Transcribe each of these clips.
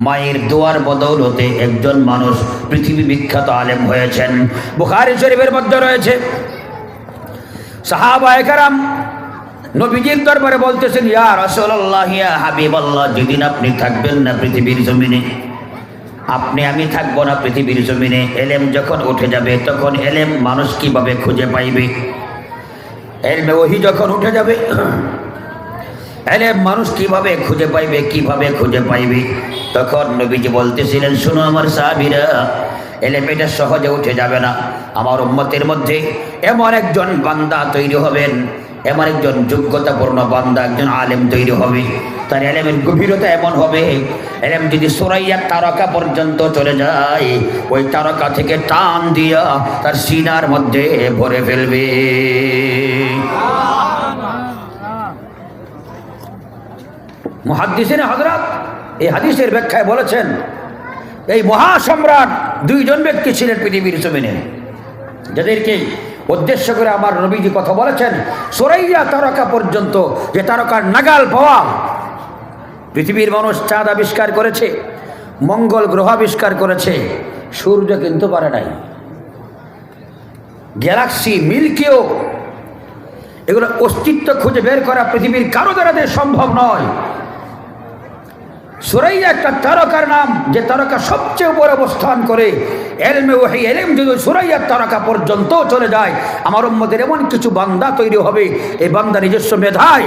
মায়ের দোয়ার বদৌলতে একজন মানুষ পৃথিবী বিখ্যাত আলেম হয়েছেন। বুখারি শরীফের মধ্যে রয়েছে। সাহাবা নবীজির দরবারে বলতেছেন, ইয়া রাসূলুল্লাহ, ইয়া হাবিবাল্লাহ, যেদিন আপনি থাকবেন না পৃথিবীর জমিনে, আপনি আমি থাকব না পৃথিবীর জমিনে, এলেম যখন উঠে যাবে, তখন এলেম মানুষ কীভাবে খুঁজে পাইবে? এলমে ওহি যখন উঠে যাবে এলেম মানুষ কীভাবে খুঁজে পাইবে, কীভাবে খুঁজে পাইবে? তখন নবীজি বলতেছিলেন, শুনো আমার সাহাবিরা, এলে এটা সহজে উঠে যাবে না। আমার উম্মতের মধ্যে এমন একজন বান্দা তৈরি হবেন, এমন একজন যোগ্যতাপূর্ণ বান্দা, একজন আলেম তৈরি হবে। তার এলেমের গভীরতা এমন হবে, এলেম যদি সোরাইয়ার তারকা পর্যন্ত চলে যায়, ওই তারকা থেকে টান দিয়া তার সিনার মধ্যে ভরে ফেলবে। মহাদিসের হজরত এই হাদিসের ব্যাখ্যায় বলেছেন, এই মহাসম্রাট দুইজন ব্যক্তি ছিলেন পৃথিবীর জমিনে। যাদেরকে উদ্দেশ্য করে আমার নবীজি কথা বলেছেন, সোরাইয়া তারকা পর্যন্ত যে তারকার নাগাল পাওয়া, পৃথিবীর মানুষ চাঁদ আবিষ্কার করেছে, মঙ্গল গ্রহ আবিষ্কার করেছে, সূর্য কিন্তু পারে নাই। গ্যালাক্সি, মিল্কিও, এগুলো অস্তিত্ব খুঁজে বের করা পৃথিবীর কারও দ্বারা সম্ভব নয়। সুরাইয়া একটা তারকার নাম, যে তারকা সবচেয়ে উপরে অবস্থান করে। এলমে ওহি এলেম যদি সুরাইয়ার তারকা পর্যন্ত চলে যায়, আমার মধ্যে এমন কিছু বান্দা তৈরি হবে, এই বান্দা নিজস্ব মেধায়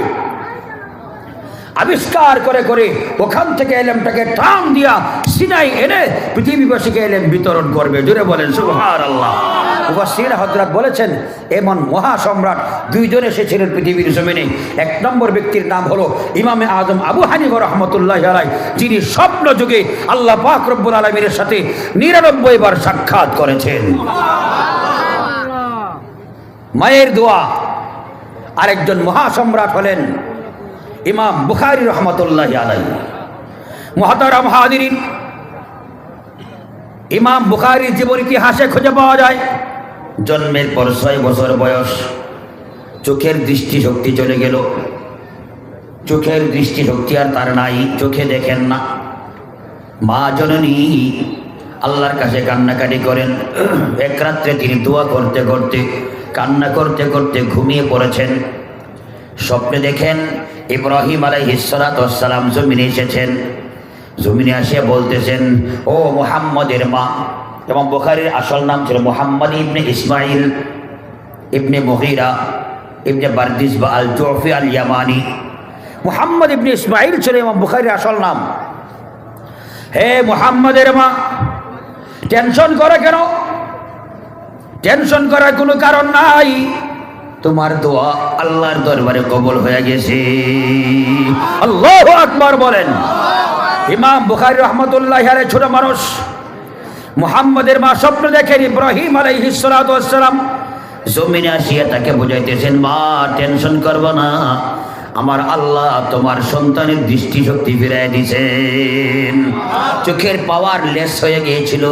আবিষ্কার করে করে ওখান থেকে এলেমটাকে টান দিয়া সিনাই এনে পৃথিবীবাসীকে এলেম বিতরণ করবে। জুড়ে বলেন সুহার আল্লাহ হজরত বলেছেন এমন মহা মহাসম্রাট দুইজন এসেছিলেন পৃথিবীর জমিনে। এক নম্বর ব্যক্তির নাম হলো ইমামে আজম আবু হানিফ রহমতুল্লাহ আলাই যিনি স্বপ্ন যুগে আল্লাহ পাক রব্বুল আলমীর সাথে নিরানব্বই বার সাক্ষাৎ করেছেন। মায়ের দোয়া। আরেকজন মহাসম্রাট হলেন ইমাম বুখারি রহমতুল্লাহ আলাই মহাতারাম হাদিরিন ইমাম বুখারির জীবন ইতিহাসে খুঁজে পাওয়া যায়? জন্মের পর ছয় বছর বয়স, চোখের দৃষ্টিশক্তি চলে গেল। চোখের দৃষ্টিশক্তি আর তার নাই, চোখে দেখেন না। মা জননী আল্লাহর কাছে কান্নাকাটি করেন। এক রাত্রে তিনি দোয়া করতে করতে, কান্না করতে করতে ঘুমিয়ে পড়েছেন। স্বপ্নে দেখেন ইব্রাহিম আলাইহিসালাম জমিনে এসেছেন। জমিনে আসিয়া বলতেছেন, ও মোহাম্মদের মা। এবং বুখারির আসল নাম ছিল মোহাম্মদ ইবনে ইসমাইল ইবনে মহিরা ইবনে বারদিস বা আল জফি আল ইয়ামানি মোহাম্মদ ইবনে ইসমাইল ছিল এবং বুখারির আসল নাম। হে মোহাম্মদের মা, টেনশন করে কেন? টেনশন করার কোনো কারণ নাই। তোমার দোয়া আল্লাহর দরবারে কবল হয়ে গেছে। আল্লাহ আকবার বলেন। ইমাম বুখারি রহমতুল্লাহ আরে ছোট মানুষ। মুহাম্মদের মা স্বপ্ন দেখেন ইব্রাহিম আলাইহিসালাম জমিনে আসিয়া তাকে বুঝাইতেছেন মা টেনশন করব না। আমার আল্লাহ তোমার সন্তানের দৃষ্টিশক্তি ফিরাই দিছেন। চোখের পাওয়ার লেস হয়ে গিয়েছিল।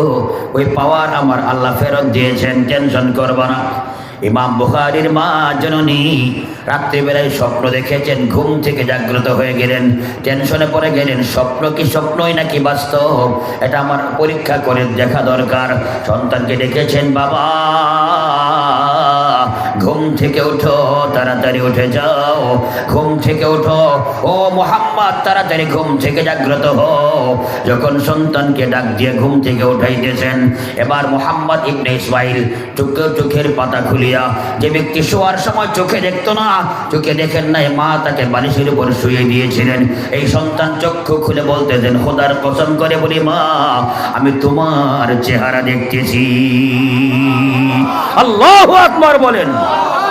ওই পাওয়ার আমার আল্লাহ ফেরত দিয়েছেন টেনশন করব না। ইমাম বুখারির মা জননী রাত্রিবেলায় স্বপ্ন দেখেছেন, ঘুম থেকে জাগ্রত হয়ে গেলেন, টেনশনে পড়ে গেলেন, স্বপ্ন কি স্বপ্নই নাকি বাস্তব? এটা আমার পরীক্ষা করে দেখা দরকার। সন্তানকে ডেকেছেন, বাবা ঘুম থেকে উঠো তাড়াতাড়ি উঠে যাও। ঘুম থেকে উঠো ও মোহাম্মদ, তাড়াতাড়ি ঘুম থেকে জাগ্রত হও। যখন সন্তানকে ডাক দিয়ে ঘুম থেকে উঠাইতেছেন, এবার মোহাম্মদ ইবনে ইসমাইল চোখে চোখের পাতা খুলিয়া, যে ব্যক্তি শোয়ার সময় চোখে দেখতো না, চোখে দেখেন নাই, মা তাকে বালিশের উপর শুয়ে দিয়েছিলেন। এই সন্তান চক্ষু খুলে বলতেছেন, খোদার কসম করে বলি, মা, আমি তোমার চেহারা দেখতেছি। আল্লাহ আকবার বলেন। 아